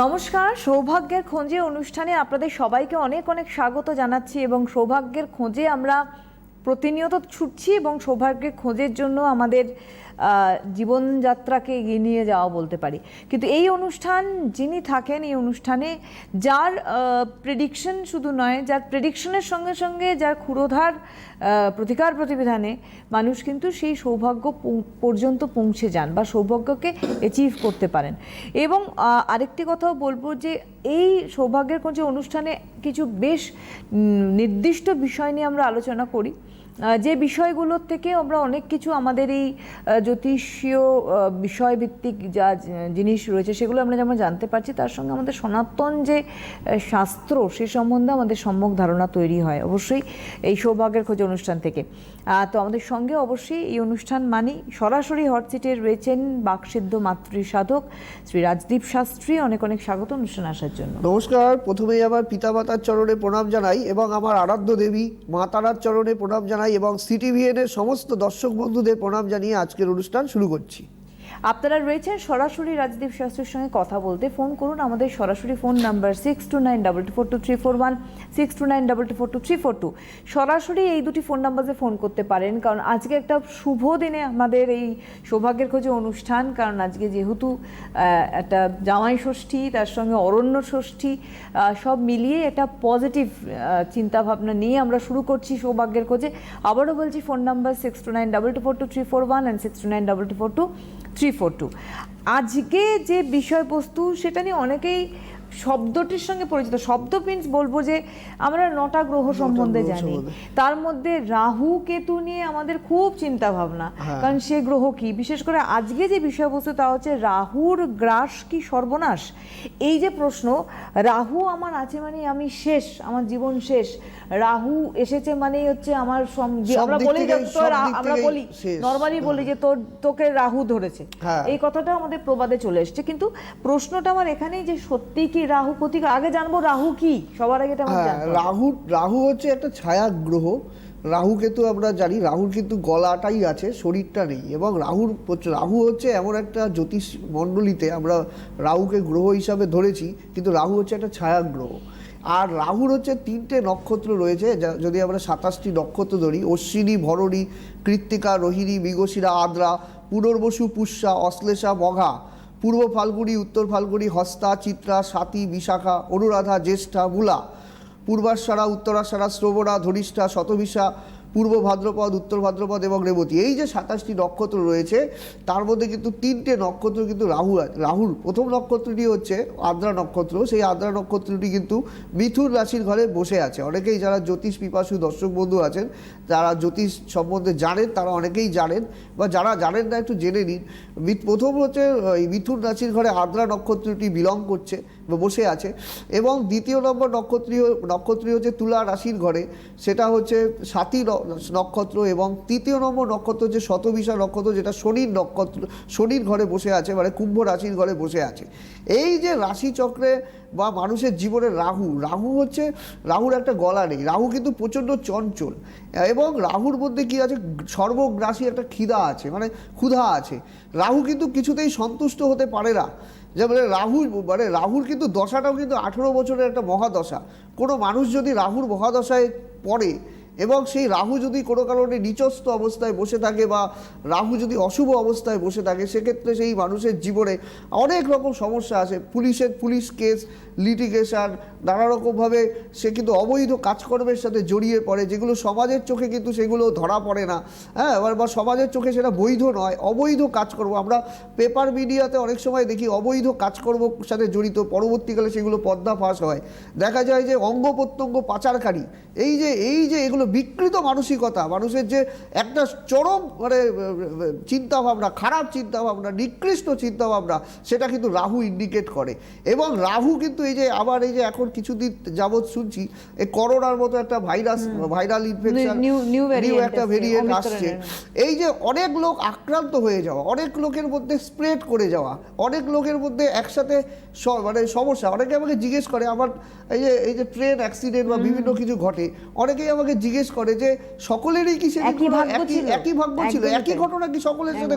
নমস্কার, সৌভাগ্যের খোঁজে অনুষ্ঠানে আপনাদের সবাইকে অনেক অনেক স্বাগত জানাচ্ছি এবং সৌভাগ্যের খোঁজে আমরা প্রতিনিয়ত ছুটছি এবং সৌভাগ্যের খোঁজের জন্য আমাদের জীবনযাত্রাকে এগিয়ে নিয়ে যাওয়া বলতে পারি। কিন্তু এই অনুষ্ঠান যিনি থাকেন, এই অনুষ্ঠানে যার প্রেডিকশন শুধু নয়, যার প্রেডিকশনের সঙ্গে সঙ্গে যার ক্ষুরোধার প্রতিকার প্রতিবিধানে মানুষ কিন্তু সেই সৌভাগ্য পর্যন্ত পৌঁছে যান বা সৌভাগ্যকে অ্যাচিভ করতে পারেন। এবং আরেকটি কথাও বলব যে এই সৌভাগ্যের খোঁজে অনুষ্ঠানে কিছু বেশ নির্দিষ্ট বিষয় নিয়ে আমরা আলোচনা করি। যে বিষয়গুলোর থেকে আমরা অনেক কিছু আমাদের এই জ্যোতিষীয় বিষয়ভিত্তিক যা জিনিস রয়েছে সেগুলো আমরা যেমন জানতে পারছি, তার সঙ্গে আমাদের সনাতন যে শাস্ত্র সে সম্বন্ধে আমাদের সম্যক ধারণা তৈরি হয় অবশ্যই এই সৌভাগ্যের খোঁজ অনুষ্ঠান থেকে। তো আমাদের সঙ্গে অবশ্যই এই অনুষ্ঠান মানি সরাসরি হটসিটে রয়েছেন বাকসিদ্ধ মাতৃ সাধক শ্রী রাজদীপ শাস্ত্রী। অনেক অনেক স্বাগত অনুষ্ঠান আসার জন্য। নমস্কার। প্রথমেই আমার পিতা মাতার চরণে প্রণাম জানাই এবং আমার আরাধ্য দেবী মাতারার চরণে প্রণাম জানাই এবং সিটিভিএন এর সমস্ত দর্শক বন্ধুদের প্রণাম জানিয়ে আজকের অনুষ্ঠান শুরু করছি। আপনারা রয়েছেন সরাসরি রাজদীপ শাস্ত্রীর সঙ্গে কথা বলতে। ফোন করুন আমাদের সরাসরি phone number six two nine double two four two three four one six two nine double two four two three four two সরাসরি এই দুটি ফোন নাম্বারে ফোন করতে পারেন, কারণ আজকে একটা শুভ দিনে আমাদের এই সৌভাগ্যের খোঁজে অনুষ্ঠান, কারণ আজকে যেহেতু একটা জামাই ষষ্ঠী, তার সঙ্গে অরণ্য ষষ্ঠী সব মিলিয়ে একটা পজিটিভ চিন্তা ভাবনা নিয়ে আমরা শুরু করছি সৌভাগ্যের খোঁজে। আবারও বলছি phone number six two nine double two four two three four one and six two nine double two four two three four two আজকে যে বিষয়বস্তু সেটা নিয়ে অনেকেই শব্দটির সঙ্গে পরিচিত। শব্দ মিন্স বলব যে আমরা নটা গ্রহ সম্বন্ধে জানি। তার মধ্যে রাহু কেতু নিয়ে আমাদের খুব চিন্তা ভাবনা। হ্যাঁ। কারণ সে গ্রহ কি? বিশেষ করে আজকে যে বিষয়বস্তু তা হচ্ছে রাহুর গ্রাস কি সর্বনাশ? এই যে প্রশ্ন রাহু আমার আছে মানে আমি শেষ আমার জীবন শেষ। রাহু এসেছে মানেই হচ্ছে আমার আমরা বলি আমরা বলি। নর্মালি বলি যে তোর তোকে রাহু ধরেছে। হ্যাঁ। এই কথাটা আমাদের প্রবাদে চলে এসছে। কিন্তু প্রশ্নটা আমার এখানেই যে সত্যি কি রাহু প্রতীক আগে জানব রাহু কি? সবার আগে এটা আমার হ্যাঁ রাহু রাহু হচ্ছে একটা ছায়া গ্রহ রাহু কিন্তু আমরা জানি রাহুর কিন্তু গলাটাই আছে শরীরটা নেই। এবং রাহুর রাহু হচ্ছে এমন একটা জ্যোতিষ মণ্ডলীতে আমরা রাহুকে গ্রহ হিসাবে ধরেছি কিন্তু রাহু হচ্ছে একটা ছায়া গ্রহ আর রাহুর হচ্ছে তিনটে নক্ষত্র রয়েছে যদি আমরা সাতাশটি নক্ষত্র ধরি অশ্বিনী ভরণী কৃত্তিকা রোহিণী মৃগশিরা আদ্রা পুনর্বসু পুষ্যা অশ্লেষা মঘা। পূর্ব ফাল্গুড়ি উত্তর ফাল্গুড়ি হস্তা, চিত্রা, সাতী, বিশাখা, অনুরাধা, জ্যেষ্ঠা বুলা পূর্বাশারা, উত্তরাশারা, শ্রবণা ধরিষ্ঠা শতভিসা পূর্ব ভাদ্রপদ, উত্তর ভাদ্রপদ এবং রেবতী। এই যে সাতাশটি নক্ষত্র রয়েছে, তার মধ্যে কিন্তু তিনটে নক্ষত্র কিন্তু রাহু রাহুর। প্রথম নক্ষত্রটি হচ্ছে আদ্রা নক্ষত্র। সেই আদ্রা নক্ষত্রটি কিন্তু মিথুন রাশির ঘরে বসে আছে। অনেকেই যারা জ্যোতিষ পিপাসু দর্শক বন্ধু আছেন, যারা জ্যোতিষ সম্বন্ধে জানেন, তারা অনেকেই জানেন, বা যারা জানেন না একটু জেনে নিন। প্রথম হচ্ছে মিথুন রাশির ঘরে আদ্রা নক্ষত্রটি বিলং করছে। বসে আছে। এবং দ্বিতীয় নম্বর নক্ষত্রী নক্ষত্রী হচ্ছে তুলা রাশির ঘরে, সেটা হচ্ছে সাতী নক্ষত্র এবং তৃতীয় নম্বর নক্ষত্র হচ্ছে শতবিশা নক্ষত্র, যেটা শনির নক্ষত্র, শনির ঘরে বসে আছে মানে কুম্ভ রাশির ঘরে বসে আছে। এই যে রাশিচক্রে বা মানুষের জীবনে রাহু রাহু হচ্ছে, রাহুর একটা গলা নেই। রাহু কিন্তু প্রচণ্ড চঞ্চল। এবং রাহুর মধ্যে কি আছে? সর্বগ্রাসী একটা খিদা আছে মানে ক্ষুধা আছে। রাহু কিন্তু কিছুতেই সন্তুষ্ট হতে পারে না। যে মানে রাহু মানে রাহুর কিন্তু দশাটাও কিন্তু আঠেরো বছরের একটা মহাদশা। কোনো মানুষ যদি রাহুর মহাদশায় পড়ে এবং সেই রাহু যদি কোনো কারণে নিচস্থ অবস্থায় বসে থাকে বা রাহু যদি অশুভ অবস্থায় বসে থাকে, সেক্ষেত্রে সেই মানুষের জীবনে অনেক রকম সমস্যা আছে। পুলিশের পুলিশ কেস লিটিগেশন নানা রকমভাবে সে কিন্তু অবৈধ কাজকর্মের সাথে জড়িয়ে পড়ে, যেগুলো সমাজের চোখে কিন্তু সেগুলো ধরা পড়ে না। হ্যাঁ এবার বা সমাজের চোখে সেটা বৈধ নয়, অবৈধ কাজকর্ম। আমরা পেপার মিডিয়াতে অনেক সময় দেখি অবৈধ কাজকর্মের সাথে জড়িত, পরবর্তীকালে সেগুলো পর্দা ফাঁস হয়। দেখা যায় যে অঙ্গ প্রত্যঙ্গ পাচারকারী, এই যে এই যে এগুলো বিকৃত মানসিকতা মানুষের যে একটা চরম মানে চিন্তাভাবনা খারাপ চিন্তা ভাবনা নিকৃষ্ট চিন্তা ভাবনা সেটা কিন্তু রাহু ইন্ডিকেট করে। এবং রাহু কিন্তু এই যে আবার এই যে এখন কিছুদিন যাবৎ শুনছি এই করোনার মতো একটা virus viral infection New- new একটা ভেরিয়েন্ট আসছে। এই যে অনেক লোক আক্রান্ত হয়ে যাওয়া অনেক লোকের মধ্যে স্প্রেড করে যাওয়া অনেক লোকের মধ্যে একসাথে মানে সমস্যা। অনেকে আমাকে জিজ্ঞেস করে আমার এই যে এই যে ট্রেন অ্যাক্সিডেন্ট বা বিভিন্ন কিছু ঘটে অনেকেই আমাকে জিজ্ঞেস জিজ্ঞেস করে যে সকলেরই কি একই ভাগ্য একই ছিল? একই ভাগ্য ছিল? একই ঘটনা কি সকলের সাথে?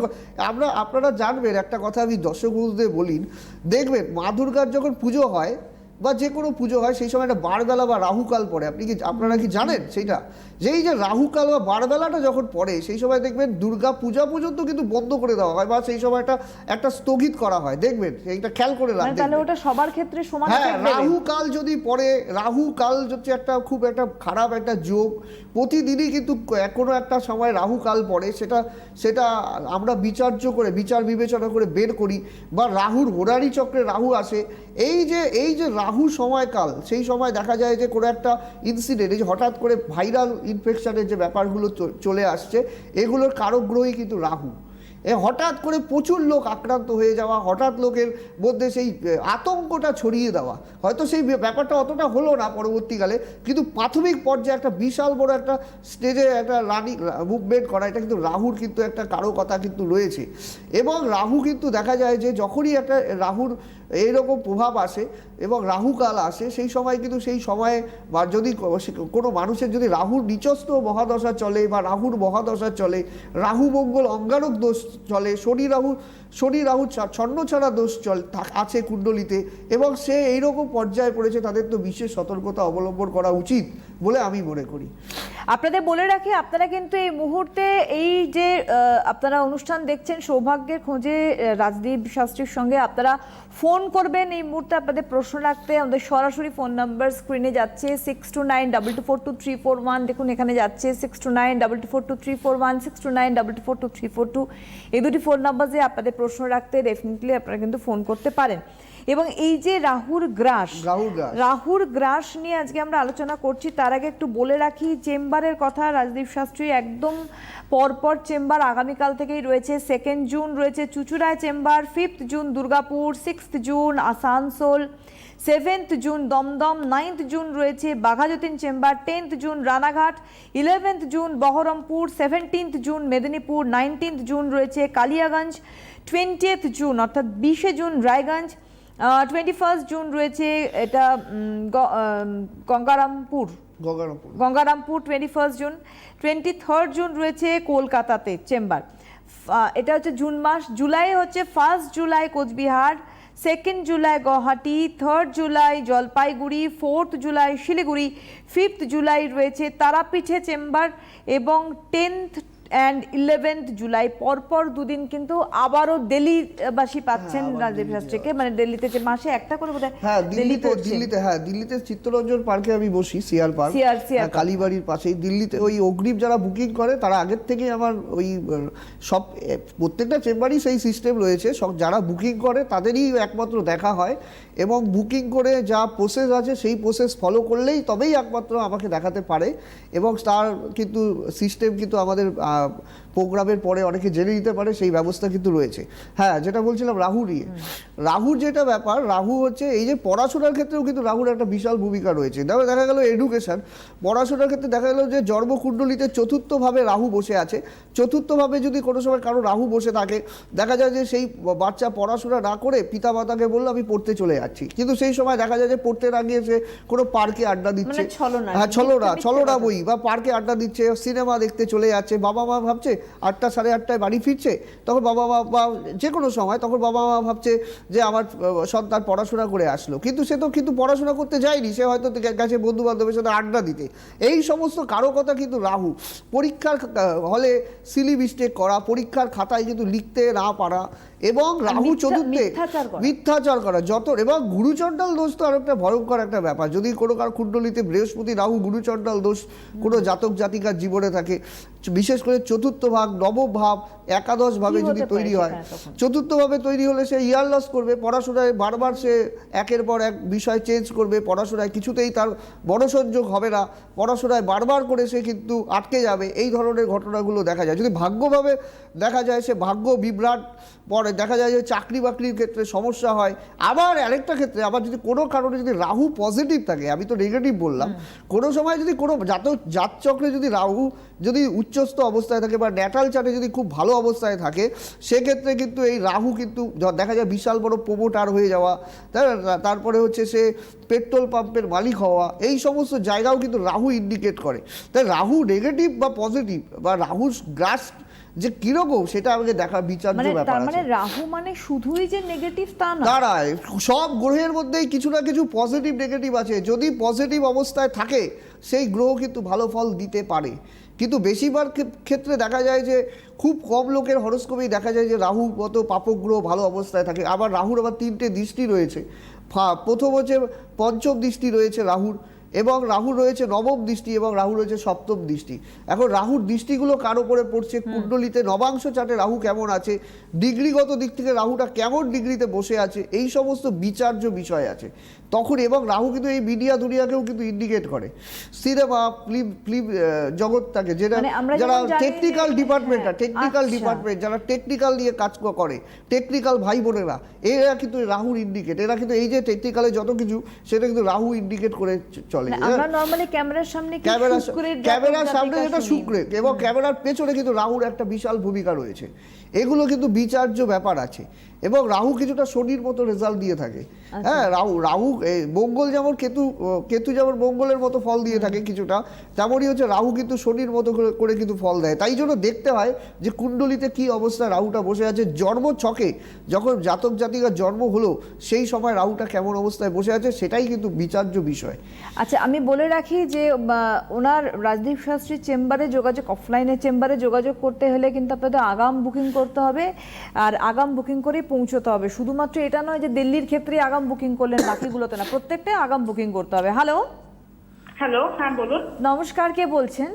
আমরা আপনারা জানবেন একটা কথা আমি দর্শক বলি। দেখবেন মা দুর্গার যখন পুজো হয় বা যে কোনো পুজো হয় সেই সময় একটা বারবেলা বা রাহুকাল পড়ে। আপনি কি আপনারা কি জানেন সেইটা? যেই যে রাহুকাল বা বারবেলাটা যখন পড়ে সেই সময় দেখবেন দুর্গা পূজা পর্যন্ত কিন্তু বন্ধ করে দেওয়া হয় বা সেই সময়টা একটা স্থগিত করা হয়। দেখবেন এইটা খেয়াল করে মানে রাখবেন তাহলে ওটা সবার ক্ষেত্রে সমান হ্যাঁ effect দেবে? রাহু কাল যদি পড়ে রাহু কাল হচ্ছে একটা খুব একটা খারাপ একটা যোগ। প্রতিদিনই কিন্তু কোনো একটা সময় রাহু কাল পড়ে সেটা সেটা আমরা বিচার্য করে বিচার বিবেচনা করে বের করি। বা রাহুর হোরারি চক্রে রাহু আসে এই যে এই যে রাহু সময়কাল, সেই সময় দেখা যায় যে কোনো একটা ইনসিডেন্ট এই যে হঠাৎ করে ভাইরাল ইনফেকশনের যে ব্যাপারগুলো চলে আসছে, এগুলোর কারক গ্রহই কিন্তু রাহু। এ হঠাৎ করে প্রচুর লোক আক্রান্ত হয়ে যাওয়া, হঠাৎ লোকের মধ্যে সেই আতঙ্কটা ছড়িয়ে দেওয়া। হয়তো সেই ব্যাপারটা অতটা হলো না পরবর্তীকালে, কিন্তু প্রাথমিক পর্যায়ে একটা বিশাল বড় একটা স্টেজে একটা রানি মুভমেন্ট করা, এটা কিন্তু রাহুর কিন্তু একটা কারও কথা কিন্তু রয়েছে। এবং রাহু কিন্তু দেখা যায় যে যখনই একটা রাহুর এইরকম প্রভাব আসে এবং রাহুকাল আসে, সেই সময় কিন্তু সেই সময়ে বা যদি কোনো মানুষের যদি রাহুর নিচস্থ মহাদশা চলে বা রাহুর মহাদশা চলে, রাহু, মঙ্গল, অঙ্গারক দোষ চলে, শনি, রাহু শনি, রাহু ছন্ন, ছাড়া দোষ চল আছে কুণ্ডলিতে এবং সে এইরকম পর্যায়ে পড়েছে, তাদের তো বিশেষ সতর্কতা অবলম্বন করা উচিত বলে আমি মনে করি। আপনাদের বলে রাখি, আপনারা কিন্তু এই মুহূর্তে এই যে আপনারা অনুষ্ঠান দেখছেন, সৌভাগ্যের খোঁজে রাজদীপ শাস্ত্রীর সঙ্গে আপনারা ফোন করবেন। এই মুহূর্তে আপনাদের প্রশ্ন রাখতে আমাদের সরাসরি ফোন নাম্বার স্ক্রিনে যাচ্ছে six two nine double two four two three four one দেখুন, এখানে যাচ্ছে six two nine double two four two three four one six two nine double two four two three four two এই দুটি phone নাম্বারে আপনাদের প্রশ্ন রাখতে definitely আপনারা কিন্তু ফোন করতে পারেন। এবং এই যে রাহুর গ্রাস রাহুর গ্রাস। রাহুর গ্রাস নিয়ে আজকে আমরা আলোচনা করছি তার আগে একটু বলে রাখি চেম্বারের কথা রাজদীপ শাস্ত্রী একদম পরপর চেম্বার আগামীকাল থেকেই রয়েছে সেকেন্ড জুন রয়েছে চুচুড়ায় chamber fifth June Durgapur sixth June Asansol seventh June Dum Dum ninth June রয়েছে Baghajatin chamber tenth June Ranaghat eleventh June Berhampore seventeenth June Medinipur nineteenth June রয়েছে কালিয়াগঞ্জ টোয়েন্টিয়েথ জুন অর্থাৎ বিশে June Raiganj twenty first June রয়েছে এটা Gangarampur. Gangarampur. Gangarampur twenty first June twenty third June রয়েছে কলকাতাতে chamber. এটা হচ্ছে জুন মাস। জুলাই হচ্ছে first July Coochbehar second July Guwahati third July Jalpaiguri fourth July Siliguri fifth July রয়েছে তারাপীঠে চেম্বার এবং টেন্থ অ্যান্ড ইলেভেন্থ জুলাই পরপর দুদিন কিন্তু আবারও দিল্লিবাসী পাচ্ছেন হ্যাঁ, আবার রাজদীপ শাস্ত্রীকে মানে দিল্লিতে যে মাসে একটা করে বোধহয় হ্যাঁ দিল্লি দিল্লিতে। দিল্লিতে হ্যাঁ দিল্লিতে চিত্তরঞ্জন পার্কে আমি বসি সিআর পার্ক। হ্যাঁ, কালীবাড়ির পাশেই। দিল্লিতে ওই অগ্রিম যারা বুকিং করে তারা আগের থেকেই আমার ওই সব প্রত্যেকটা চেম্বারই সেই সিস্টেম রয়েছে। সব যারা বুকিং করে তাদেরই একমাত্র দেখা হয়। এবং বুকিং করে যা প্রসেস আছে সেই প্রসেস ফলো করলেই তবেই একমাত্র আমাকে দেখাতে পারে। এবং তার কিন্তু সিস্টেম কিন্তু আমাদের a প্রোগ্রামের পরে অনেকে জেনে নিতে পারে সেই ব্যবস্থা কিন্তু রয়েছে। হ্যাঁ যেটা বলছিলাম রাহু নিয়ে। রাহুর যেটা ব্যাপার রাহু হচ্ছে এই যে পড়াশোনার ক্ষেত্রেও কিন্তু রাহুর একটা বিশাল ভূমিকা রয়েছে। দেখো দেখা গেল এডুকেশন পড়াশোনার ক্ষেত্রে দেখা গেল যে জন্মকুণ্ডলিতে চতুর্থভাবে রাহু বসে আছে। চতুর্থভাবে যদি কোনো সময় কারও রাহু বসে থাকে দেখা যায় যে সেই বাচ্চা পড়াশোনা না করে পিতা মাতাকে বলল আমি পড়তে চলে যাচ্ছি। কিন্তু সেই সময় দেখা যায় যে পড়তে না গিয়ে সে কোনো পার্কে আড্ডা দিচ্ছে। মানে হ্যাঁ ছলনা ছলনা বই বা পার্কে আড্ডা দিচ্ছে সিনেমা দেখতে চলে যাচ্ছে। বাবা মা ভাবছে আটটা সাড়ে আটটায় বাড়ি ফিরছে, তখন বাবা মা বা যে কোনো সময় তখন বাবা, মা ভাবছে যে আমার সন্তান পড়াশোনা করে আসলো। কিন্তু সে তো, কিন্তু পড়াশোনা করতে যায়নি, সে হয়তো গেছে বন্ধু বান্ধবের সাথে আড্ডা দিতে। এই সমস্ত কারও কথা কিন্তু রাহু, পরীক্ষার হলে সিলি মিস্টেক করা, পরীক্ষার খাতায় কিন্তু লিখতে না পারা এবং রাহু চতুর্থে মিথ্যাচার করা। যত এবং গুরুচণ্ডাল দোষ তো আর একটা ভয়ঙ্কর একটা ব্যাপার যদি কোনো কার কুণ্ডলিতে বৃহস্পতি রাহু গুরুচণ্ডাল দোষ কোনো জাতক জাতিকার জীবনে থাকে বিশেষ করে চতুর্থ ভাগ নবম ভাব একাদশ ভাবে যদি তৈরি হয় সেখানে তখন? চতুর্থভাবে তৈরি হলে সে ইয়ার লস করবে পড়াশোনায় বারবার সে একের পর এক বিষয় চেঞ্জ করবে পড়াশোনায় কিছুতেই তার মনোসংযোগ হবে না পড়াশোনায় বারবার করে সে কিন্তু আটকে যাবে এই ধরনের ঘটনাগুলো দেখা যায় যদি ভাগ্যভাবে দেখা যায় সে ভাগ্য বিভ্রাট পরে দেখা যায় যে চাকরি বাকরির ক্ষেত্রে সমস্যা হয়। আবার আরেকটা ক্ষেত্রে আবার যদি কোনো কারণে যদি রাহু পজিটিভ থাকে আমি তো নেগেটিভ বললাম কোনো সময় যদি কোনো জাতক জাতচক্রে যদি রাহু যদি উচ্চস্থ অবস্থায় থাকে বা ন্যাটাল চার্টে যদি খুব ভালো অবস্থায় থাকে সেক্ষেত্রে কিন্তু এই রাহু কিন্তু দেখা যায় বিশাল বড় প্রোমোটার হয়ে যাওয়া তারপরে হচ্ছে সে পেট্রোল পাম্পের মালিক হওয়া এই সমস্ত জায়গাও কিন্তু রাহু ইন্ডিকেট করে। তাই রাহু নেগেটিভ বা পজিটিভ বা রাহুর গ্রাস যে কীরকম সেটা আমাকে দেখা বিচার্য মানে ব্যাপার তার মানে রাহু মানে শুধুই যে নেগেটিভ তা না দাঁড়ায় সব গ্রহের মধ্যেই কিছু না কিছু পজিটিভ নেগেটিভ আছে। যদি পজিটিভ অবস্থায় থাকে সেই গ্রহ কিন্তু ভালো ফল দিতে পারে। কিন্তু বেশিরভাগ ক্ষেত্রে দেখা যায় যে খুব কম লোকের হরস্কোপেই দেখা যায় যে রাহু মতো পাপক গ্রহ ভালো অবস্থায় থাকে। আবার রাহুর আবার তিনটে দৃষ্টি রয়েছে। প্রথম হচ্ছে পঞ্চম দৃষ্টি রয়েছে রাহুর। এবং রাহু রয়েছে নবম দৃষ্টি এবং রাহু রয়েছে সপ্তম দৃষ্টি। এখন রাহুর দৃষ্টিগুলো কার উপরে পড়ছে? কুণ্ডলিতে নবাংশ চাটে রাহু কেমন আছে? ডিগ্রিগত দিক থেকে রাহুটা কেমন ডিগ্রিতে বসে আছে? এই সমস্ত বিচার্য বিষয় আছে। তখন এবং রাহু কিন্তু এই মিডিয়া দুনিয়াকেও কিন্তু ইন্ডিকেট করে। সিনেমা ফিল্ম ফিল্ম জগৎটাকে যেটা মানে যারা টেকনিক্যাল ডিপার্টমেন্টটা টেকনিক্যাল। ডিপার্টমেন্ট যারা টেকনিক্যাল নিয়ে কাজ করে টেকনিক্যাল ভাই বোনেরা এরা কিন্তু রাহুর ইন্ডিকেট এরা কিন্তু এই যে টেকনিক্যালে যত কিছু সেটা কিন্তু রাহু ইন্ডিকেট করে চলে। আমরা নরমালি ক্যামেরার সামনে কি ক্যামেরার সামনে যেটা। শুক্রে এবং ক্যামেরার পেছনে কিন্তু রাহুর একটা বিশাল ভূমিকা রয়েছে। এগুলো কিন্তু বিচার্য ব্যাপার আছে। এবং রাহু কিছুটা শনির মতো রেজাল্ট দিয়ে থাকে। আচ্ছা। হ্যাঁ রাহু রাহু মঙ্গল যেমন কেতু কেতু যেমন মঙ্গলের মতো ফল দিয়ে থাকে কিছুটা তেমনই হচ্ছে রাহু কিন্তু শনির মতো করে করে কিন্তু ফল দেয়। তাই জন্য দেখতে হয় যে কুণ্ডলিতে কি অবস্থা রাহুটা বসে আছে। জন্ম ছকে যখন জাতক জাতিকার জন্ম হলো সেই সময় রাহুটা কেমন অবস্থায় বসে আছে সেটাই কিন্তু বিচার্য বিষয়। আচ্ছা আমি বলে রাখি যে ওনার রাজদীপ শাস্ত্রীর চেম্বারে যোগাযোগ অফলাইনে চেম্বারে যোগাযোগ করতে হলে কিন্তু আপনাদের আগাম বুকিং করতে হবে। আর আগাম বুকিং করেই পৌঁছতে হবে। শুধুমাত্র এটা নয় যে দিল্লির ক্ষেত্রে আগাম বুকিং করলেন বাকিগুলোতে না প্রত্যেকটাই আগাম বুকিং করতে হবে। হ্যালো হ্যালো হ্যাঁ বলুন। নমস্কার কে বলছেন?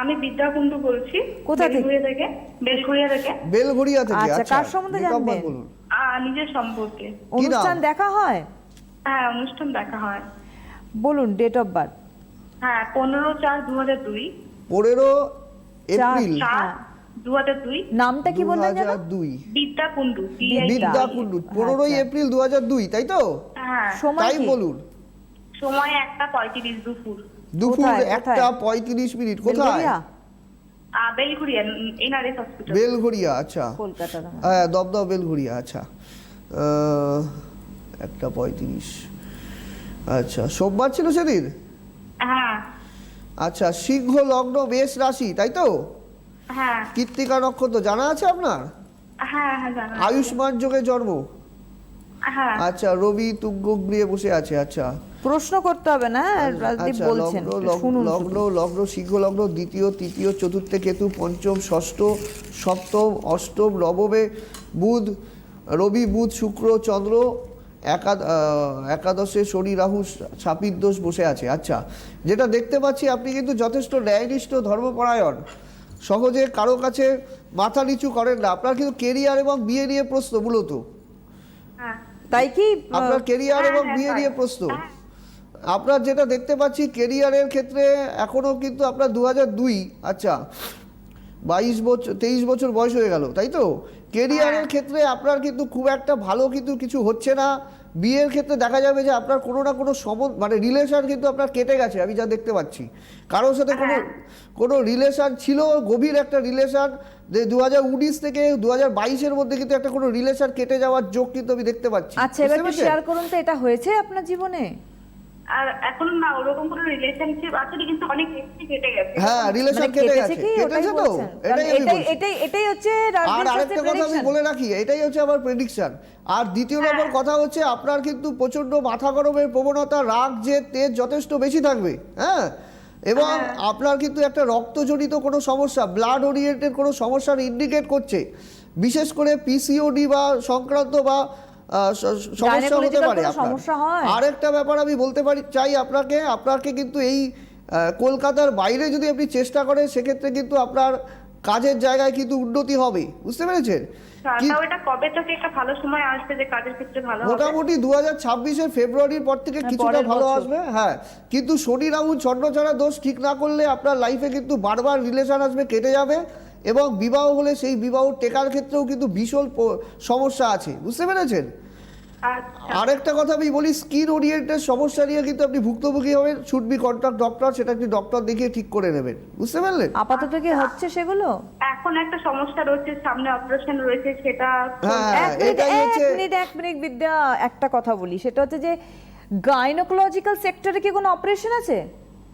আমি বিদ্যা কুন্ডু বলছি। কোথা থেকে? বেলঘড়িয়া থেকে বেলঘড়িয়া থেকে। বেলঘড়িয়া থেকে আচ্ছা, আচ্ছা। কার সম্বন্ধে জানবেন? নিজের সম্পর্কে। অনুষ্ঠান দেখা হয়? হ্যাঁ অনুষ্ঠান দেখা হয়। বলুন ডেট অফ বার্থ হ্যাঁ পনেরো চার দু হাজার দুই। পনেরো এপ্রিল। নামটা কি বললেন যেন? বিদ্যা বিদ্যা। আচ্ছা। এপ্রিল তাই তো? হ্যাঁ। বলুন। সময় দুপুর। দুপুর মিনিট কোথায়? বেলঘরিয়া? এনআরএস হসপিটাল আচ্ছা। কলকাতা হ্যাঁ দবদব আচ্ছা। একটা পঁয়ত্রিশ। আচ্ছা সোমবার ছিল সেদিন? হ্যাঁ। আচ্ছা সিংহ লগ্ন মেষ রাশি তাই তো? হ্যাঁ। কৃত্তিকা নক্ষত্র জানা আছে আপনার? হ্যাঁ হ্যাঁ জানা আয়ুষ্মান যোগে জন্ম? হ্যাঁ। আচ্ছা রবি তুঙ্গ গৃহে বসে আছে আচ্ছা। প্রশ্ন করতে হবে না রাজদীপ আচ্ছা বলছেন। লগ্ন লগ্ন- শুনুন লগ্ন লগ্ন সিংহ লগ্ন দ্বিতীয় তৃতীয় চতুর্থে কেতু পঞ্চম ষষ্ঠ সপ্তম অষ্টম নবমে বুধ রবি বুধ শুক্র চন্দ্র একাদ আহ, একাদশে শনি রাহু সাপির দোষ বসে আছে আচ্ছা। যেটা দেখতে পাচ্ছি আপনি কিন্তু যথেষ্ট ন্যায়নিষ্ঠ ধর্মপরায়ণ। সহজে কারও কাছে মাথা নিচু করেন না। আপনার কিন্তু কেরিয়ার এবং বিয়ে নিয়ে প্রশ্ন মূলত। হ্যাঁ তাই কি আপনার কেরিয়ার হ্যাঁ, এবং হ্যাঁ, বিয়ে নিয়ে প্রশ্ন। আপনার যেটা দেখতে পাচ্ছি কেরিয়ারের ক্ষেত্রে এখনও কিন্তু আপনার দু দুই আচ্ছা বাইশ বছর তেইশ বছর বয়স হয়ে গেল তাই তো? কেরিয়ারের। ক্ষেত্রে আপনার কিন্তু খুব একটা ভালো কিন্তু কিছু হচ্ছে না। বিয়ের ক্ষেত্রে দেখা যাবে যে আপনার কোনো না কোনো সম মানে রিলেশন কিন্তু আপনার কেটে গেছে আমি যা দেখতে পাচ্ছি কারোর সাথে কোনো হ্যাঁ। কোনো রিলেশন ছিল গভীর একটা রিলেশন যে দু হাজার উনিশ থেকে দু হাজার বাইশের মধ্যে কিন্তু একটা কোনো রিলেশন কেটে যাওয়ার যোগ কিন্তু আমি দেখতে পাচ্ছি আচ্ছা এবার? শেয়ার করুন তো এটা হয়েছে আপনার জীবনে আর এখন না ওরকম কোনো রিলেশনশিপ আছে কিন্তু অনেক বেশি কেটে গেছে। হ্যাঁ রিলেশন মানে কেটে গেছে কেটেছে তো এটাই এটাই এটাই এটাই হচ্ছে আর আরেকটা কথা আমি বলে রাখি এটাই হচ্ছে আমার প্রেডিকশন আর দ্বিতীয় হ্যাঁ। নম্বর কথা হচ্ছে আপনার কিন্তু প্রচণ্ড মাথা গরমের প্রবণতা রাগ যে তেজ যথেষ্ট বেশি থাকবে হ্যাঁ? এবং হ্যাঁ। আপনার কিন্তু একটা রক্তজনিত কোনো সমস্যা ব্লাড ওরিয়েন্টেড কোনো সমস্যার ইন্ডিকেট করছে। বিশেষ করে পিসিওডি বা সংক্রান্ত বা সমস্যা হতে পারে আপনার। আরেকটা ব্যাপার আমি বলতে পারি চাই আপনাকে আপনাকে কিন্তু এই আহ, কলকাতার বাইরে যদি আপনি চেষ্টা করেন সেক্ষেত্রে কিন্তু আপনার কাজের জায়গায় কিন্তু উন্নতি হবে। বুঝতে পেরেছেন? কি- তাও এটা কবে থেকে একটা ভালো সময় আসবে যে কাজের ক্ষেত্রে ভালো হবে? মোটামুটি দু হাজার ছাব্বিশের ফেব্রুয়ারির পর থেকে হ্যাঁ, কিছুটা ভালো আসবে হ্যাঁ। কিন্তু শনি রাহু ছন্নছাড়া দোষ ঠিক না করলে আপনার লাইফে কিন্তু বারবার রিলেশন আসবে কেটে যাবে। এবং বিবাহ হলে সেই বিবাহ টেকার ক্ষেত্রেও কিন্তু ভীষণ সমস্যা আছে। বুঝতে পেরেছেন? আচ্ছা। আরেকটা কথা আমি বলি স্কিন ওরিয়েন্টের সমস্যা নিয়ে কিন্তু আপনি ভুক্তভোগী হবেন শুড বি কন্ট্যাক্ট ডক্টর সেটা আপনি ডক্টর দেখিয়ে ঠিক করে নেবেন। বুঝতে পারলেন? আপাতত কি হচ্ছে সেগুলো? এখন একটা সমস্যা রয়েছে সামনে অপারেশন রয়েছে সেটা হ্যাঁ এক মিনিট এক মিনিট এক মিনিট বিদ্যা একটা কথা বলি সেটা হচ্ছে যে গাইনোকোলজিক্যাল সেক্টরে কি কোনো অপারেশন আছে?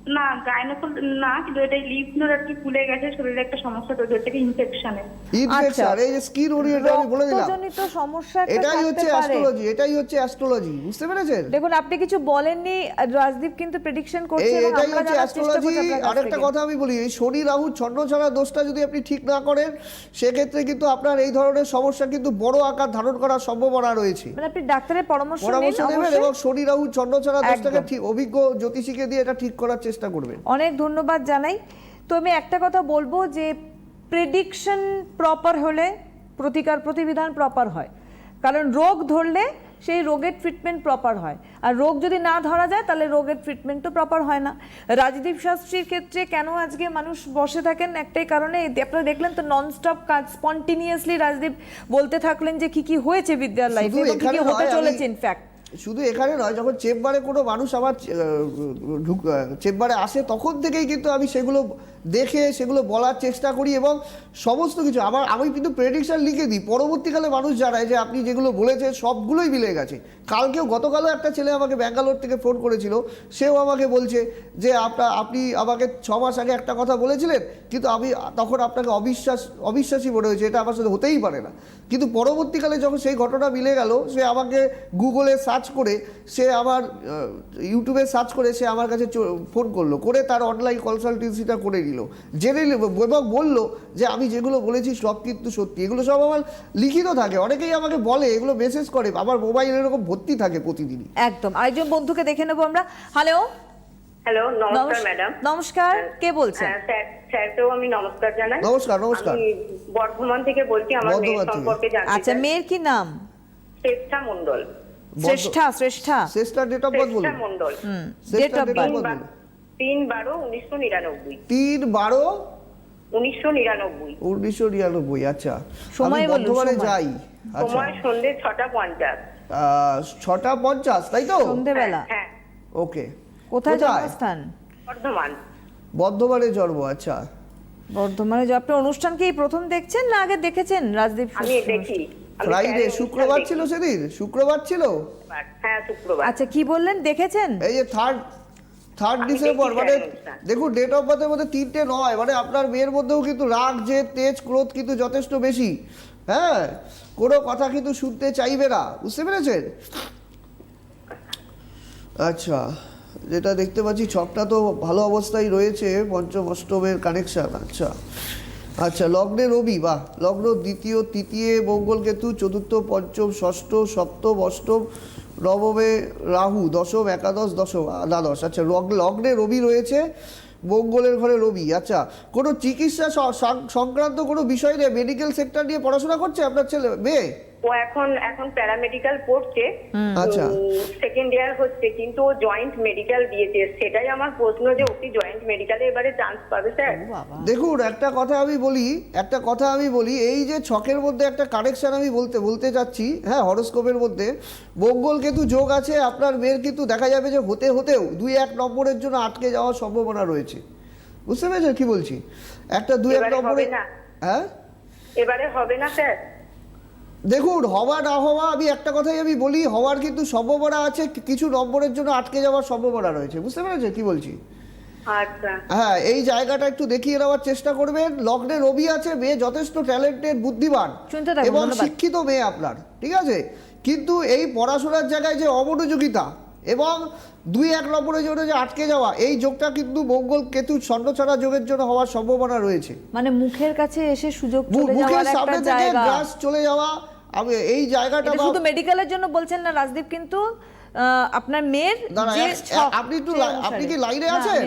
না গাইনোকল না কিন্তু এটা লিভ নোড আর কি ফুলে গেছে শরীরে একটা সমস্যা তৈরি হচ্ছে ইনফেকশনে ইনফেকশন আচ্ছা। এই যে স্কিন ওরিয়েন্টেড আমি বলে দিলাম। রক্তজনিত সমস্যা এটাই হচ্ছে অ্যাস্ট্রোলজি এটাই হচ্ছে অ্যাস্ট্রোলজি বুঝতে পেরেছেন? দেখুন আপনি কিছু বলেননি রাজদীপ কিন্তু প্রেডিকশন করছে এবং এটাই আমরা হচ্ছে জানার চেষ্টা করছি অ্যাস্ট্রোলজি আরেকটা কথা আমি বলি এই শনি রাহু ছন্ন ছাড়া দোষটা যদি আপনি ঠিক না করেন সেক্ষেত্রে কিন্তু আপনার এই ধরনের সমস্যা কিন্তু বড় আকার ধারণ করার সম্ভাবনা রয়েছে। মানে আপনি ডাক্তারের পরামর্শ নিন পরামর্শ নেবেন অবশ্যই। এবং শনি রাহু ছন্ন ছাড়া দোষটাকে ঠিক অভিজ্ঞ জ্যোতিষীকে দিয়ে এটা ঠিক করার চেষ্টা করবেন। অনেক ধন্যবাদ জানাই। তো আমি একটা কথা বলব যে প্রেডিকশন প্রপার হলে প্রতিকার প্রতিবিধান প্রপার হয়। কারণ রোগ ধরলে সেই রোগের ট্রিটমেন্ট প্রপার হয়। আর রোগ যদি না ধরা যায় তাহলে রোগের ট্রিটমেন্টও প্রপার হয় না। রাজদীপ শাস্ত্রীর ক্ষেত্রে কেন আজকে মানুষ বসে থাকেন? একটাই কারণে আপনারা দেখলেন তো ননস্টপ কাজ স্পন্টিনিয়াসলি রাজদীপ বলতে থাকলেন যে কি কি হয়েছে বিদ্যার লাইফে কি কি হতে চলেছে ইনফ্যাক্ট শুধু এখানে নয়, যখন চেম্বারে কোনো মানুষ আমার ঢুক চেম্বারে আসে, তখন থেকেই কিন্তু আমি সেগুলো দেখে, সেগুলো বলার চেষ্টা করি এবং সমস্ত কিছু, আমার, আমি কিন্তু প্রেডিকশান লিখে দিই। পরবর্তীকালে মানুষ জানায় যে আপনি যেগুলো বলেছেন, সবগুলোই মিলে গেছে। কালকেও গতকালও একটা ছেলে আমাকে ব্যাঙ্গালোর থেকে ফোন করেছিল। সেও আমাকে বলছে যে আপনার আপনি আমাকে ছ মাস আগে একটা কথা বলেছিলেন, কিন্তু আমি তখন আপনাকে অবিশ্বাস, অবিশ্বাসী মনে হয়েছে, এটা আমার সাথে হতেই পারে না। কিন্তু পরবর্তীকালে যখন সেই ঘটনা মিলে গেল, সে আমাকে গুগলে সার্চ করে সে আমার আহ, ইউটিউবে সার্চ করে সে আমার কাছে ফোন করল করে তার অনলাইন কনসালটেন্সিটা করে নিল। জেনে এবং বলল যে আমি যেগুলো বলেছি সব কিন্তু সত্যি। এগুলো সব আমার লিখিত থাকে। অনেকেই আমাকে বলে এগুলো মেসেজ করে আমার মোবাইল এরকম ভর্তি থাকে প্রতিদিনই। একদম। আরেকজন বন্ধুকে দেখে নেব আমরা। হ্যালো হ্যালো নমস্কার ম্যাডাম। নমস্কার কে বলছেন? হ্যাঁ, স্যারকেও আমি নমস্কার জানাই। নমস্কার, নমস্কার। বর্ধমান থেকে বলছি আমার মেয়ের সম্পর্কে জানতে আচ্ছা মেয়ের কি নাম? শ্রেষ্ঠা মন্ডল শ্রেষ্ঠা শ্রেষ্ঠা। শেষটা ডেট অফ বার্থ বলুন। মন্ডল ডেট অফ বার্থ বলুন। তিন বারো উনিশশো নিরানব্বই। তিন বারো উনিশশো নিরানব্বই। উনিশশো নিরানব্বই আচ্ছা। সময় বর্ধমানে যাই আচ্ছা। সময় সন্ধ্যে ছটা পঞ্চাশ। আহ, ছটা পঞ্চাশ তাই তো? সন্ধেবেলা। হ্যাঁ ওকে। কোথায় জন্মস্থান? বর্ধমান। বর্ধমানে জন্ম আচ্ছা। বর্ধমানে যে আপনি অনুষ্ঠান কি প্রথম দেখছেন না আগে দেখেছেন রাজদীপ আমি দেখি। ফ্রাইডে শুক্রবার ছিল সেদিন? শুক্রবার ছিল? হ্যাঁ শুক্রবার। আচ্ছা কি বললেন? দেখেছেন? এই যে থার্ড থার্ড ডিসেম্বর মানে দেখুন ডেট অফ বার্থের মধ্যে তিনটে নয় মানে আপনার মেয়ের মধ্যেও কিন্তু রাগ যে তেজ ক্রোধ কিন্তু যথেষ্ট বেশি। হ্যাঁ কোনো কথা কিন্তু শুনতে চাইবে না। বুঝতে পেরেছেন? আচ্ছা যেটা দেখতে পাচ্ছি ছকটা তো ভালো অবস্থায় রয়েছে পঞ্চম অষ্টমের কানেকশন আচ্ছা আচ্ছা লগ্নে রবি বা লগ্ন দ্বিতীয়, তৃতীয় মঙ্গল কেতু চতুর্থ, পঞ্চম, ষষ্ঠ, সপ্তম, অষ্টম, নবমে রাহু, দশম, একাদশ, দশম দ্বাদশ। আচ্ছা লগ- লগ্নে রবি রয়েছে, মঙ্গলের ঘরে রবি। আচ্ছা কোনো চিকিৎসা সংক্রান্ত কোনো বিষয় নিয়ে মেডিকেল সেক্টর নিয়ে পড়াশোনা করছে আপনার ছেলে, মেয়ে? ও এখন এখন প্যারামেডিক্যাল পড়ছে। আচ্ছা। সেকেন্ড ইয়ার হচ্ছে কিন্তু ও জয়েন্ট মেডিকেল দিয়েছে। সেটাই আমার প্রশ্ন যে ও কি জয়েন্ট মেডিকেলে এবারে চান্স পাবে স্যার? দেখুন একটা কথা আমি বলি একটা কথা আমি বলি এই যে ছকের মধ্যে একটা কানেকশন আমি বলতে বলতে যাচ্ছি হ্যাঁ হরস্কোপের মধ্যে মঙ্গল কেতু যোগ আছে আপনার মেয়ের কিন্তু দেখা যাবে যে হতে হতেও দুই এক নম্বরের জন্য আটকে যাওয়ার সম্ভাবনা রয়েছে। বুঝতে পেরেছেন কি বলছি? একটা দুই এক নম্বরে হ্যাঁ? এবারে হবে না স্যার। দেখুন হওয়া না হওয়া আমি একটা কথাই আমি বলি হওয়ার কিন্তু সম্ভাবনা আছে কিছু নম্বরের জন্য আটকে যাওয়ার সম্ভাবনা রয়েছে। বুঝতে পেরেছেন? কি বলছি? আচ্ছা। হ্যাঁ এই জায়গাটা একটু দেখিয়ে নেওয়ার চেষ্টা করবেন। লগ্নে রবি আছে মেয়ে যথেষ্ট ট্যালেন্টেড বুদ্ধিমান এবং শিক্ষিত মেয়ে আপনার ঠিক আছে? কিন্তু এই পড়াশোনার জায়গায় যে অমনোযোগিতা এবং দুই এক নম্বরের জন্য যে আটকে যাওয়া এই যোগটা কিন্তু মঙ্গল কেতু ছন্নছাড়া যোগের জন্য হওয়ার সম্ভাবনা রয়েছে। মানে মুখের কাছে এসে সুযোগ মুখের সামনে থেকে গ্রাস চলে যাওয়া আমি এই জায়গাটা শুধু মেডিকেলের জন্য বলছেন না রাজদীপ কিন্তু আপনার মেয়ের আপনি একটু আপনি কি লাইনে আছেন?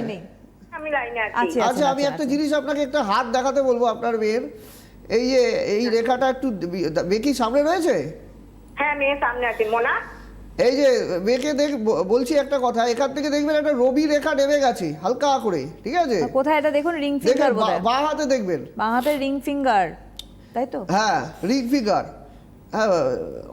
আমি লাইনে আছি আছি। আচ্ছা আমি আচ্ছা, একটা আচ্ছা। জিনিস আপনাকে একটা হাত দেখাতে বলব আপনার মেয়ের। এই যে এই রেখাটা একটু বেকি সামনে রয়েছে? হ্যাঁ মেয়ে সামনে আছে। মোনা? এই যে মেয়েকে দেখ বলছি একটা কথা এখান থেকে দেখবেন একটা রবি রেখা নেমে গেছে হালকা করে ঠিক আছে? কোথায়? এটা দেখুন রিং ফিঙ্গার বা- বাঁ হাতে দেখবেন। বাঁ হাতের রিং ফিঙ্গার তাই তো? হ্যাঁ রিং ফিগার হ্যাঁ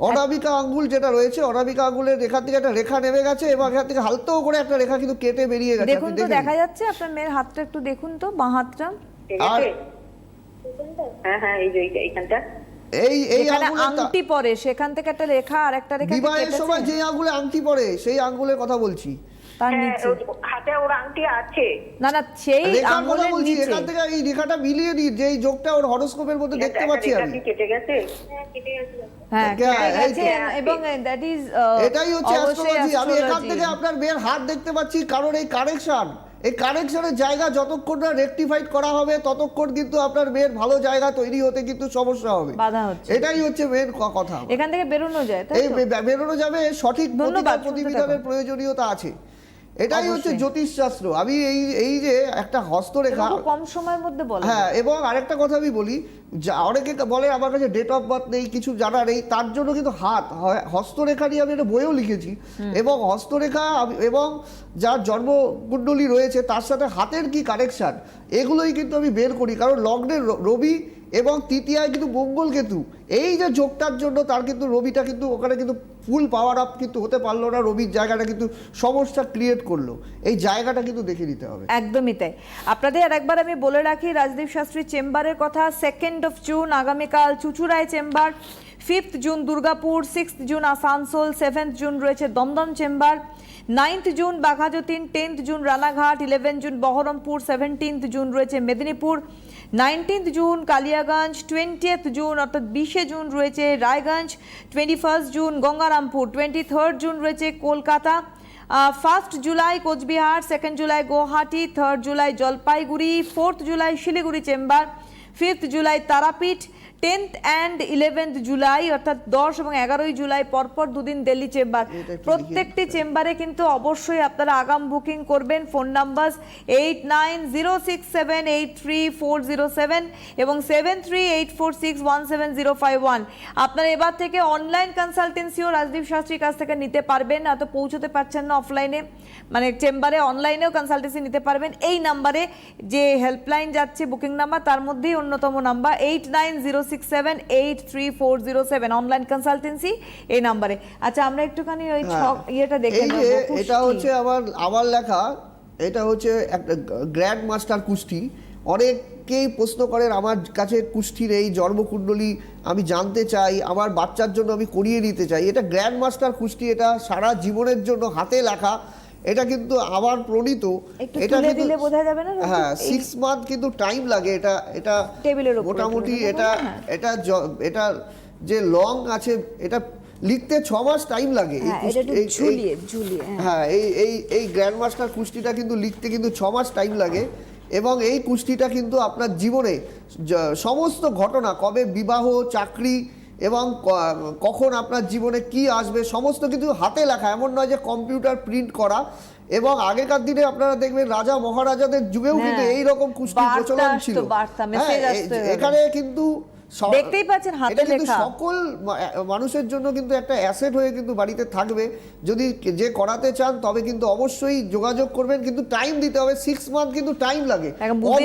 অনামিকা আঙ্গুল যেটা রয়েছে অনামিকা আঙ্গুলের এখান থেকে একটা রেখা নেমে গেছে এবং এখান থেকে হালকাও করে একটা রেখা কিন্তু কেটে বেরিয়ে গেছে দেখুন তো দেখা যাচ্ছে আপনার মেয়ের হাতটা একটু দেখুন তো বাঁ হাতটা। আর- হ্যাঁ হ্যাঁ এই যে এইখানটা। এই এই আংটি পরে সেখান থেকে একটা রেখা আর একটা রেখা বিবাহের সময় যে আঙ্গুলে আংটি পরে সেই আঙ্গুলের কথা বলছি। তার হ্যাঁ নিচে। হাতে ওর আংটি আছে। না না সেই বলছি নিচে। এখান থেকে এই রেখাটা মিলিয়ে এই যোগটা ওর হরোস্কোপের মধ্যে দেখতে পাচ্ছি আমি। কেটে গেছে। হ্যাঁ কেটে গেছে। হ্যাঁ এই কেটে যে- গেছে এবং দ্যাট ইজ এটাই হচ্ছে অ্যাস্ট্রোলজি আমি এখান থেকে আপনার মেয়ের হাত দেখতে পাচ্ছি কারণ এই কারেকশন এই কারেকশনের জায়গা যতক্ষণ না রেকটিফাইড করা হবে ততক্ষণ কিন্তু আপনার মেয়ের ভালো জায়গা তৈরি হতে কিন্তু সমস্যা হবে। বাধা হচ্ছে। এটাই হচ্ছে মেন কথা এখান থেকে বেরোনো যায় এই বেরোনো যাবে সঠিক প্রতিবিধানের প্রয়োজনীয়তা আছে। এটাই হচ্ছে জ্যোতিষশাস্ত্র। আমি এই এই যে একটা হস্তরেখা কম সময়ের মধ্যে বলা হ্যাঁ এবং আরেকটা কথা আমি বলি যা অনেকে বলে আমার কাছে ডেট অফ বার্থ নেই কিছু জানা নেই তার জন্য কিন্তু হাত হস্তরেখা নিয়ে আমি একটা বইও লিখেছি। এবং হস্তরেখা এবং যার জন্মকুণ্ডলী রয়েছে তার সাথে হাতের কি কানেকশন এগুলোই কিন্তু আমি বের করি। কারণ লগ্নের রবি এবং তৃতীয়ায় কিন্তু মঙ্গল কেতু। এই যে যোগটার জন্য তার কিন্তু রবিটা কিন্তু ওখানে কিন্তু ফুল পাওয়ার আপ কিন্তু হতে পারল না। রবির জায়গাটা কিন্তু সমস্যা ক্রিয়েট করল। এই জায়গাটা কিন্তু দেখে নিতে হবে। একদমই তাই। আপনাদের আর একবার আমি বলে রাখি, রাজদীপ শাস্ত্রী চেম্বারের কথা। সেকেন্ড অফ জুন আগামীকাল চুচুড়ায় chamber. Fifth June Durgapur. Sixth June Asansol. Seventh June রয়েছে Dum Dum chamber. Ninth June Baghajatin. Tenth June Ranaghat. Eleven June Berhampore. Seventeenth June রয়েছে Medinipur. Nineteenth June Kaliaganj twentieth June অর্থাৎ বিশে June রয়েছে Raiganj twenty first June Gangarampur twenty third June রয়েছে Kolkata first July Coochbehar second July Guwahati third July Jalpaiguri fourth July Siliguri chamber fifth July Tarapith tenth and eleventh July অর্থাৎ দশ এবং এগারোই জুলাই পরপর দুদিন দিল্লি চেম্বার। প্রত্যেকটি চেম্বারে কিন্তু অবশ্যই আপনারা আগাম বুকিং করবেন। Phone number eight nine zero six seven eight three four zero seven এবং seven three eight four six one seven zero five one. আপনারা এবার থেকে অনলাইন কনসালটেন্সিও রাজদীপ শাস্ত্রীর কাছ থেকে নিতে পারবেন হয়তো পৌঁছতে পারছেন না অফলাইনে। মানে চেম্বারে অনলাইনেও কনসালটেন্সি নিতে পারবেন। এই নাম্বারে যে হেল্পলাইন যাচ্ছে বুকিং নাম্বার তার মধ্যেই অন্যতম number eight nine zero six seven eight three four zero seven online consultancy এই নাম্বারে আচ্ছা আমরা একটুখানি ওই ইয়েটা দেখে হ্যাঁ। যে কুস্তি। এটা হচ্ছে আমার আমার লেখা এটা হচ্ছে একটা গ্র্যান্ড মাস্টার কুস্তি অনেকেই প্রশ্ন করেন আমার কাছে কুস্তির এই জন্মকুণ্ডলী আমি জানতে চাই আমার বাচ্চার জন্য আমি করিয়ে নিতে চাই এটা গ্র্যান্ড মাস্টার কুস্তি এটা সারা জীবনের জন্য হাতে লেখা এটা কিন্তু আবার প্রণীত এটা দিলে বোঝা যাবে না? হ্যাঁ সিক্স মান্থ কিন্তু টাইম লাগে এটা এটা টেবিলের উপরে মোটামুটি এটা হ্যাঁ। এটা এটা যে লং আছে এটা লিখতে ছ মাস টাইম লাগে হ্যাঁ হ্যাঁ। হ্যাঁ এই এই এই গ্র্যান্ড মাস্টার কুস্তিটা কিন্তু লিখতে কিন্তু ছ মাস টাইম লাগে এবং এই কুস্তিটা কিন্তু আপনার জীবনে সমস্ত ঘটনা কবে বিবাহ চাকরি এবং কখন আপনার জীবনে কি আসবে সমস্ত কিন্তু হাতে লেখা এমন নয় যে কম্পিউটার প্রিন্ট করা। এবং আগেকার দিনে আপনারা দেখবেন রাজা মহারাজাদের যুগেও হ্যাঁ, কিন্তু এই রকম বার্তা প্রচলন ছিল। হ্যাঁ। এখানে কিন্তু দেখতেই পাচ্ছেন হাতে লেখা। সকল মানুষের জন্য কিন্তু একটা অ্যাসেট হয়ে কিন্তু বাড়িতে থাকবে। যদি যে করাতে চান তবে কিন্তু অবশ্যই যোগাযোগ করবেন কিন্তু টাইম দিতে হবে। সিক্স মান্থ কিন্তু টাইম লাগে।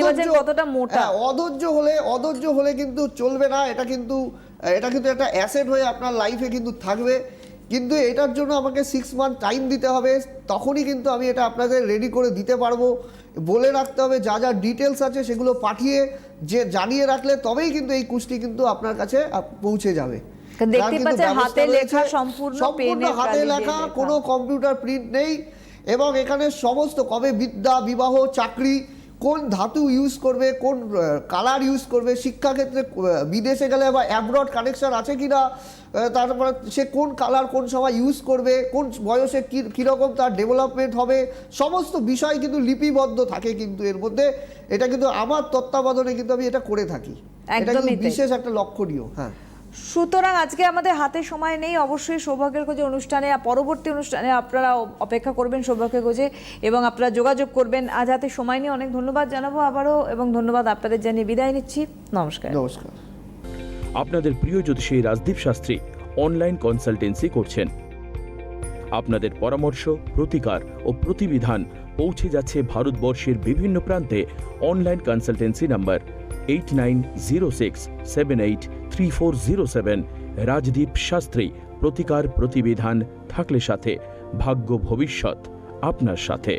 অধৈর্য- কতটা মোটা। হ্যাঁ, অধৈর্য হলে অধৈর্য হলে কিন্তু চলবে না। এটা কিন্তু এটা কিন্তু একটা অ্যাসেট হয়ে আপনার লাইফে কিন্তু থাকবে। কিন্তু এটার জন্য আমাকে সিক্স মান্থ টাইম দিতে হবে তখনই কিন্তু আমি এটা আপনাদের রেডি করে দিতে পারব। বলে রাখতে হবে যা যা ডিটেলস আছে সেগুলো পাঠিয়ে যে জানিয়ে রাখলে তবেই কিন্তু এই কুস্তি কিন্তু আপনার কাছে পৌঁছে যাবে। হাতে লেখা সম্পূর্ণ হাতে লেখা। কোনো কম্পিউটার প্রিন্ট নেই। এবং এখানে সমস্ত কবে বিদ্যা বিবাহ চাকরি কোন ধাতু ইউজ করবে কোন কালার ইউজ করবে শিক্ষাক্ষেত্রে বিদেশে গেলে বা অ্যাব্রড কানেকশন আছে কি না তারপরে সে কোন কালার কোন সময় ইউজ করবে কোন বয়সে কী কীরকম তার ডেভেলপমেন্ট হবে সমস্ত বিষয় কিন্তু লিপিবদ্ধ থাকে কিন্তু এর মধ্যে। এটা কিন্তু আমার তত্ত্বাবধানে কিন্তু আমি এটা করে থাকি। এটা কিন্তু বিশেষ একটা লক্ষণীয় হ্যাঁ। সুতরাং আজকে আমাদের হাতে সময় নেই। অবশ্যই সৌভাগ্যের খোঁজে অনুষ্ঠানে পরবর্তী অনুষ্ঠানে আপনারা অপেক্ষা করবেন সৌভাগ্যের খোঁজে এবং আপনারা যোগাযোগ করবেন। আজ হাতে সময় নিয়ে অনেক ধন্যবাদ জানাব আবারও এবং ধন্যবাদ আপনাদের জানিয়ে বিদায় নিচ্ছি। নমস্কার। নমস্কার। আপনাদের প্রিয় জ্যোতিষী রাজদীপ শাস্ত্রী অনলাইন কনসালটেন্সি করছেন। আপনাদের পরামর্শ প্রতিকার ও প্রতিবিধান পৌঁছে যাচ্ছে ভারতবর্ষের বিভিন্ন প্রান্তে। Online consultancy number eight nine zero six seven eight three four zero seven Rajdeep Shastri প্রতিকার প্রতিবিধান থাকলে সাথে ভাগ্য ভবিষ্যৎ আপনার সাথে।